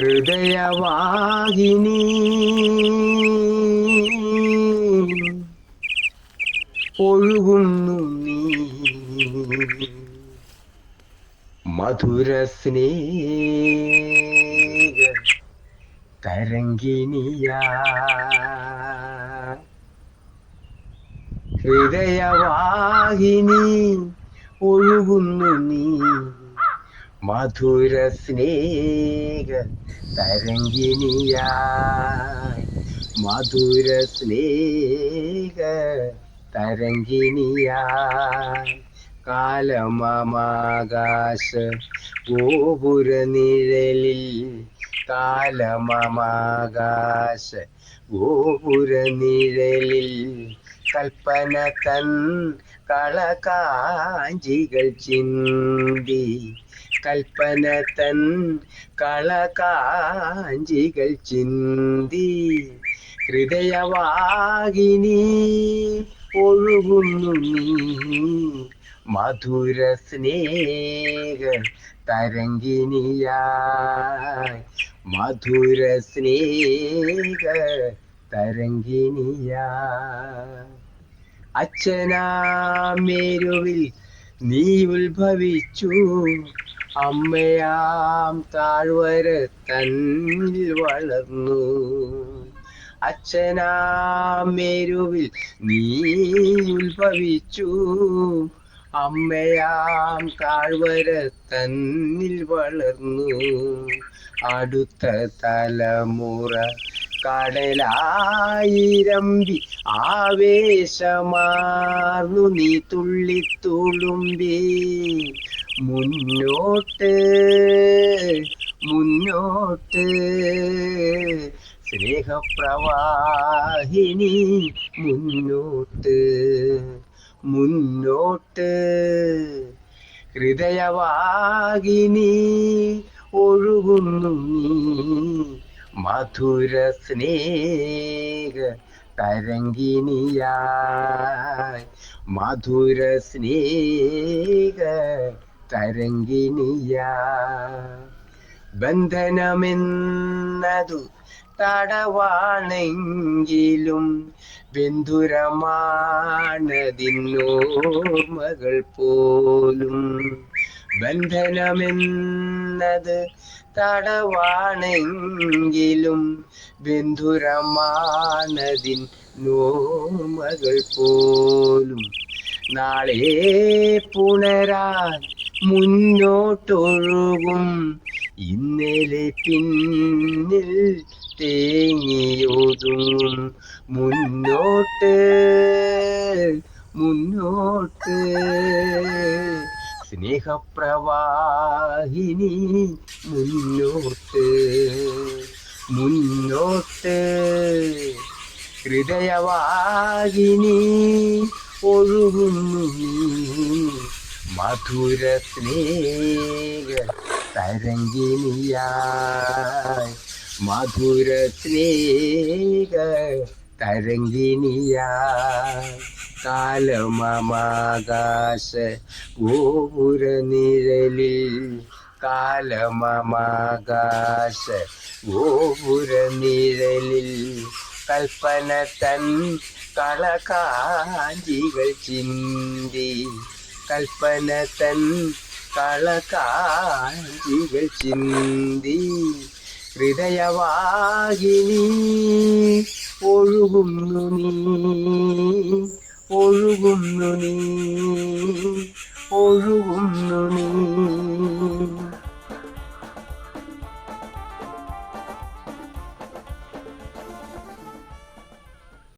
ഹൃദയവാഹിനി. ഒഴുകുന്നു നീ. മധുര സ്നേഹ തരംഗിണിയാ ഹൃദയവാഹിനി ഒഴുകുന്നു നീ. മധുര സ്നേഹ തരംഗിണിയായി മധുര സ്നേഹ തരംഗിണിയായി കാലമമാകാശ ഗോപുര നിഴലിൽ കാലമമാകാശ ഗോപുര നിഴലിൽ കൽപ്പന തൻ കളകാഞ്ചികൾ ചിന്തി. കൽപ്പന തൻ കളകാഞ്ചികൾ ചിന്തി. ഹൃദയവാഹിനി ഒഴുകുന്നു നീ. മധുര സ്നേഹ തരംഗിനിയായി മധുര സ്നേഹ തരംഗിണിയായി അച്ഛനാമേരുവിൽ നീ ഉത്ഭവിച്ചു. അമ്മയാം താഴ്വര തന്നിൽ വളർന്നു അച്ഛനാമേരുവിൽ നീ ഉത്ഭവിച്ചു. അമ്മയാം താഴ്വര തന്നിൽ വളർന്നു. അടുത്ത തലമുറ കടലായിരമ്പി ആവേശമാർന്നു നീ തുള്ളിത്തുളുമ്പി മുന്നോട്ട് മുന്നോട്ട്. സ്നേഹപ്രവാഹിനി മുന്നോട്ട് മുന്നോട്ട്. ഹൃദയവാഹിനി ഒഴുകുന്നു നീ. മധുര സ്നേഹ തരംഗിണിയായി. മധുര സ്നേഹ തരംഗിണിയായി. ബന്ധനമെന്നതു തടവാണെങ്കിലും ബന്ധുരമാണതിന്നോ മകൾ പോലും. ബന്ധനമെന്നത് തടവാണെങ്കിലും ബന്ധുരമാണതിൻ നോർമകൾ പോലും. നാളെ പുണരാൻ മുന്നോട്ടൊഴുകും. ഇന്നലെ പിന്നിൽ തേങ്ങിയോതും മുന്നോട്ട് മുന്നോട്ട്. സ്നേഹപ്രവാഹിനി മുന്നോട്ട് മുന്നോട്ട്. ഹൃദയവാഹിനി ഒഴുകുന്നു മധുര സ്നേഹ തരംഗിണിയായി. മധുര സ്നേഹ തരംഗിണിയായി. കാലമമാകാശ ഗോപുര നിഴലിൽ. കാലമമാകാശ ഗോപുര നിഴലിൽ. കൽപ്പന തൻ കളകാഞ്ചികൾ ചിന്തി. കൽപ്പന തൻ കളകാഞ്ചികൾ ചിന്തി. ഹൃദയവാഹിനി ഒഴുകുന്നു നീ. ഒഴുകുന്നു നീ ഒഴുകുന്നു നീ